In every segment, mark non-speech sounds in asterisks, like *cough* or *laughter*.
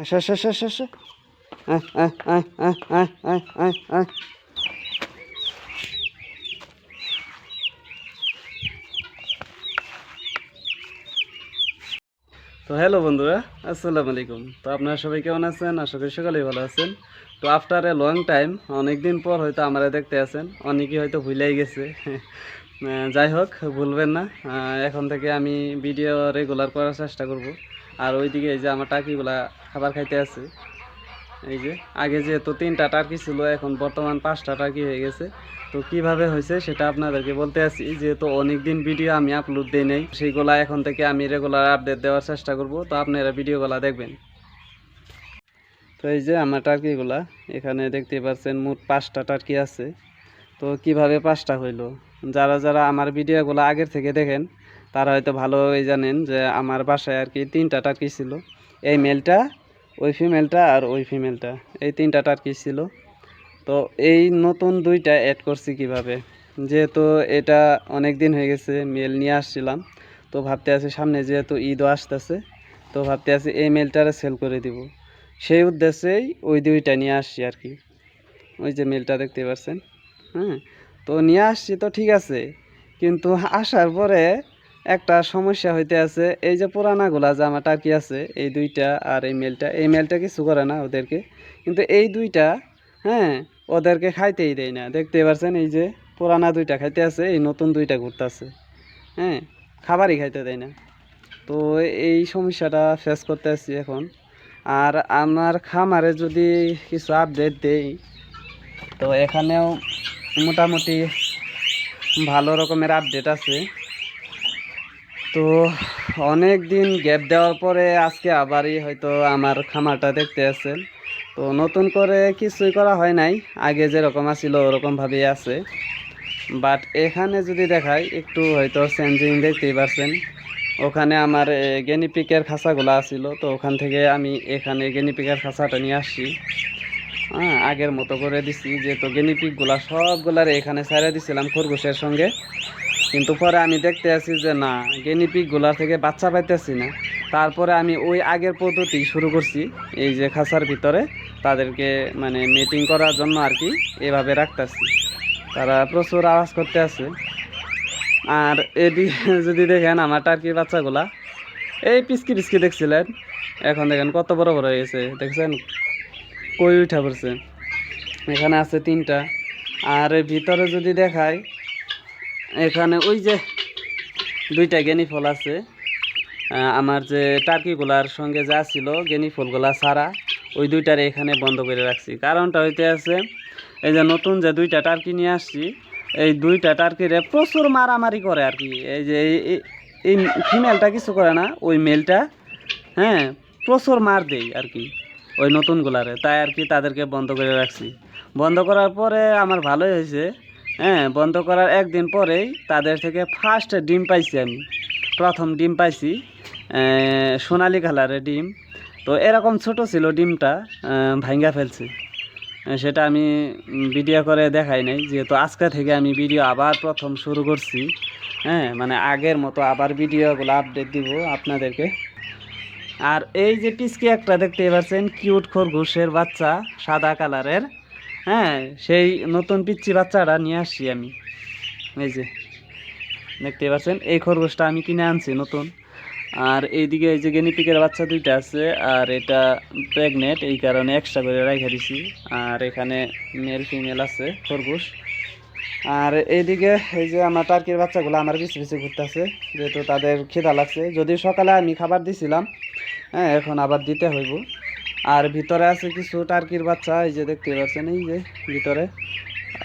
আস আস আস আস আস তো হ্যালো বন্ধুরা, আসসালামু আলাইকুম। তো আপনারা সবাই কেমন আছেন? আশা করি সকালেই ভালো আছেন। তো আফটার এ লং টাইম অনেক দিন পর হয়তো আমরা দেখতে আছেন, অনেকেই হয়তো ভুলেই গেছে। যাই হোক, ভুলবেন না। এখন থেকে আমি ভিডিও রেগুলার করার চেষ্টা করব। আর ওইদিকে এই যে আমার টাকিগুলা খাবার খাইতে আছে। এই যে, আগে যেহেতু তিনটা টার্কি ছিল, এখন বর্তমান পাঁচটা টার্কি হয়ে গেছে। তো কীভাবে হয়েছে সেটা আপনাদেরকে বলতে আছি, যেহেতু অনেক দিন ভিডিও আমি আপলোড দিই নাই, সেইগুলা এখন থেকে আমি রেগুলার আপডেট দেওয়ার চেষ্টা করব। তো আপনারা ভিডিওগুলা দেখবেন। তো এই যে আমার টার্কিগুলা, এখানে দেখতে পাচ্ছেন মোট পাঁচটা টার্কি আছে। তো কীভাবে পাঁচটা হইল? যারা যারা আমার ভিডিওগুলো আগের থেকে দেখেন তারা হয়তো ভালোই জানেন যে আমার বাসায় আর কি তিনটা টার্কি ছিল। এই মেলটা ওই ফিমেলটা আর ওই ফিমেলটা এই তিনটা টার্কি ছিল। তো এই নতুন দুইটা অ্যাড করছি কীভাবে? যেহেতু এটা অনেক দিন হয়ে গেছে মেল নিয়ে আসছিলাম, তো ভাবতে আছি সামনে যেহেতু ঈদও আসতেছে, তো ভাবতে আছি এই মেলটারে সেল করে দিব। সেই উদ্দেশ্যেই ওই দুইটা নিয়ে আসছি আর কি। ওই যে মেলটা দেখতে পাচ্ছেন হ্যাঁ? তো নিয়ে আসছি তো ঠিক আছে, কিন্তু আসার পরে একটা সমস্যা হইতে আছে। এই যে পুরানাগুলা আমার টার্কি আছে, এই দুইটা আর এই মেলটা এই মেলটা কিছু করে না ওদেরকে। কিন্তু এই দুইটা হ্যাঁ ওদেরকে খাইতেই দেয় না। দেখতে পাচ্ছেন এই যে পুরানা দুইটা খাইতে আছে, এই নতুন দুইটা ঘুরতে আছে হ্যাঁ খাবারই খাইতে দেয় না। তো এই সমস্যাটা ফেস করতে আসছি এখন। আর আমার খামারে যদি কিছু আপডেট দেই, তো এখানেও মোটামুটি ভালো রকমের আপডেট আছে। তো অনেক দিন গ্যাপ দেওয়ার পরে আজকে আবারই হয়তো আমার খামারটা দেখতে আসছেন। তো নতুন করে কিছুই করা হয় নাই। আগে যেরকম আছিল ওরকমভাবেই আছে। বাট এখানে যদি দেখাই, একটু হয়তো চেঞ্জিং দেখতেই পারছেন। ওখানে আমার গেনিপিকের খাঁচাগুলো আছিল। তো ওখান থেকে আমি এখানে গেনিপিকের খাঁচাটা নিয়ে আসছি। হ্যাঁ আগের মতো করে দিছি। যেহেতু গেনিপিকগুলা সবগুলার এখানে ছাড়া দিছিলাম খরগোশের সঙ্গে। কিন্তু পরে আমি দেখতে আছি যে না গেনিপিকগুলার থেকে বাচ্চা পাইতেছি না। তারপরে আমি ওই আগের পদ্ধতি শুরু করছি, এই যে খাঁচার ভিতরে তাদেরকে মানে মিটিং করার জন্য আর কি এভাবে রাখতেছি। তারা প্রচুর আওয়াজ করতে আছে। আর এদিকে *laughs* যদি দেখেন আমার টার্কি বাচ্চাগুলা, এই পিসকি পিসকি দেখছিলেন? এখন দেখেন কত বড় বড় হয়ে গেছে, দেখছেন? কই উঠা পড়ছে? এখানে আছে তিনটা। আর ভিতরে যদি দেখায় এখানে ওই যে দুইটা গেনি ফল আছে আমার যে টার্কিগুলার সঙ্গে যা ছিল গেনি ফুলগুলা ছাড়া, ওই দুইটারে এখানে বন্ধ করে রাখছি। কারণটা হইতে আছে, এই যে নতুন যে দুইটা টার্কি নিয়ে আসছি, এই দুইটা টার্কিরে প্রচুর মারামারি করে আর কি। এই যে এই- ফিমেলটা কিছু করে না, ওই মেলটা হ্যাঁ প্রচুর মার দেই আর কি, ওই নতুনগুলারে তাই আর কি তাদেরকে বন্ধ করে রাখছি। বন্ধ করার পরে আমার ভালোই হয়েছে হ্যাঁ বন্ধ করার একদিন পরেই তাদের থেকে ফার্স্ট ডিম পাইছি আমি। প্রথম ডিম পাইছি সোনালি কালারের ডিম। তো এরকম ছোট ছিল ডিমটা ভাঙ্গা ফেলছে। সেটা আমি ভিডিও করে দেখাই নাই, যেহেতু আজকে থেকে আমি ভিডিও আবার প্রথম শুরু করছি। হ্যাঁ মানে আগের মতো আবার ভিডিওগুলো আপডেট দিব আপনাদেরকে। আর এই যে পিসকি একটা দেখতে পাচ্ছেন কিউট খরগোশের বাচ্চা, সাদা কালারের। হ্যাঁ সেই নতুন পিচ্ছি বাচ্চারা নিয়ে আসছি আমি। এই যে দেখতে পাচ্ছেন, এই খরগোশটা আমি কিনে আনছি নতুন। আর এইদিকে এই যে গেনিপিকের বাচ্চা দুইটা আছে, আর এটা প্রেগনেন্ট, এই কারণে এক্সট্রা করে রেখে দিছি। আর এখানে মেল ফিমেল আছে, খরগোশ। আর এইদিকে এই যে আমার টার্কির বাচ্চাগুলো আমার পিছিয়ে পিছিয়ে ঘুরতেছে, যেহেতু তাদের খিদা লাগছে। যদিও সকালে আমি খাবার দিছিলাম হ্যাঁ এখন আবার দিতে হইব। আর ভিতরে আছে কিছু টার্কির বাচ্চা, এই যে দেখতে পাচ্ছেন, এই যে ভিতরে।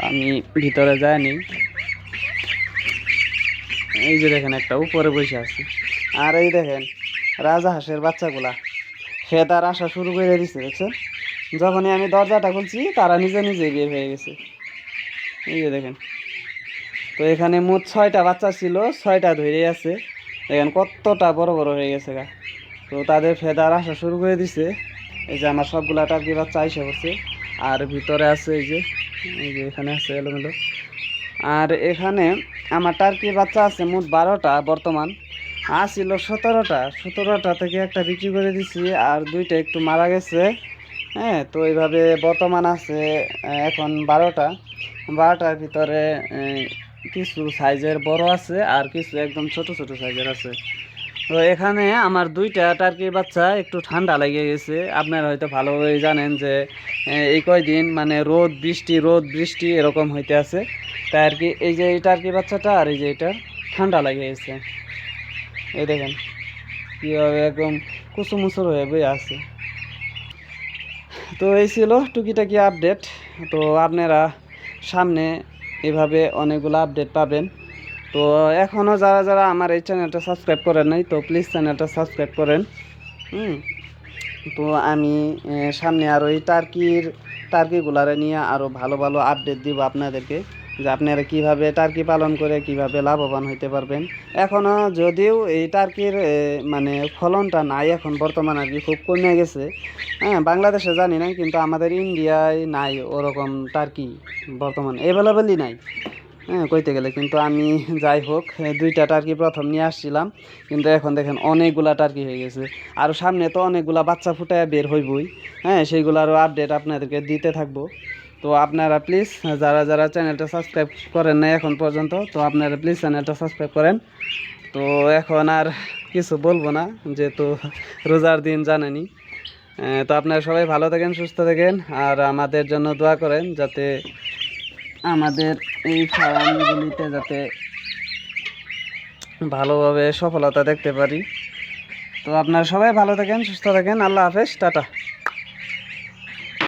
আমি ভিতরে যাইনি। এই যে দেখেন একটা, উপরে বসে আছে। আর এই দেখেন রাজহাঁসের বাচ্চাগুলা। খেদার আসা শুরু করে দিছে, দেখছেন? যখনই আমি দরজাটা খুলছি, তারা নিজে নিজে বের হয়ে গেছে। এই যে দেখেন। তো এখানে মোট ছয়টা বাচ্চা ছিল, ছয়টা ধরে আছে। দেখেন কতটা বড় বড় হয়ে গেছে গা। তো তাদের ফেদার আসা শুরু করে দিছে। এই যে আমার সবগুলা টার্কি বাচ্চা আইসা করছে। আর ভিতরে আছে এই যে এই যে এখানে আছে এলোমেলো। আর এখানে আমার টার্কি বাচ্চা আছে মোট বারোটা বর্তমান। আসছিল সতেরোটা সতেরোটা থেকে একটা বিক্রি করে দিছি, আর দুইটা একটু মারা গেছে। হ্যাঁ তো এইভাবে বর্তমান আছে এখন বারোটা। বারোটার ভিতরে কিছু সাইজের বড় আছে, আর কিছু একদম ছোট ছোট সাইজের আছে। তো এখানে আমার দুইটা টার্কির বাচ্চা একটু ঠান্ডা লেগে গেছে। আপনারা হয়তো ভালোভাবে জানেন যে এই কয়দিন মানে রোদ, বৃষ্টি রোদ, বৃষ্টি এরকম হইতে আছে। তাই আর কি, এই যে এই টার্কি বাচ্চাটা আর এই যে এটা ঠান্ডা লেগে গেছে। এই দেখেন, কীভাবে একদম কুচুমুচুর হয়ে বই আছে। তো এই ছিল টুকিটাকি আপডেট তো আপনারা সামনে এভাবে অনেকগুলো আপডেট পাবেন। তো এখনও যারা যারা আমার এই চ্যানেলটা সাবস্ক্রাইব করেন নাই, তো প্লিজ চ্যানেলটা সাবস্ক্রাইব করেন। হুম? তো আমি সামনে আরও এই টার্কির টার্কিগুলারে নিয়ে আরও ভালো ভালো আপডেট দিব আপনাদেরকে, যে আপনারা কীভাবে টার্কি পালন করে কীভাবে লাভবান হইতে পারবেন। এখনও যদিও এই টার্কির মানে ফলনটা নাই, এখন বর্তমান আর কি খুব কমে গেছে। হ্যাঁ বাংলাদেশে জানি না কিন্তু আমাদের ইন্ডিয়ায় নাই ওরকম টার্কি বর্তমান অ্যাভেলেবেলই নাই। হ্যাঁ কইতে গেলে কিন্তু আমি যাই হোক দুইটা টার্কি প্রথম নিয়ে আসছিলাম, কিন্তু এখন দেখেন অনেকগুলা টার্কি হয়ে গেছে। আর সামনে তো অনেকগুলা বাচ্চা ফুটায় বের হইবই। হ্যাঁ সেইগুলোরও আপডেট আপনাদেরকে দিতে থাকব। তো আপনারা প্লিজ যারা যারা চ্যানেলটা সাবস্ক্রাইব করেন না এখন পর্যন্ত, তো আপনারা প্লিজ চ্যানেলটা সাবস্ক্রাইব করেন। তো এখন আর কিছু বলব না, যেহেতু রোজার দিন জানেনি তো আপনারা সবাই ভালো থাকেন, সুস্থ থাকেন, আর আমাদের জন্য দোয়া করেন, যাতে আমাদের এই ফার্মগুলিতে যাতে ভালোভাবে সফলতা দেখতে পারি। তো আপনারা সবাই ভালো থাকেন, সুস্থ থাকেন। আল্লাহ হাফেজ, টাটা।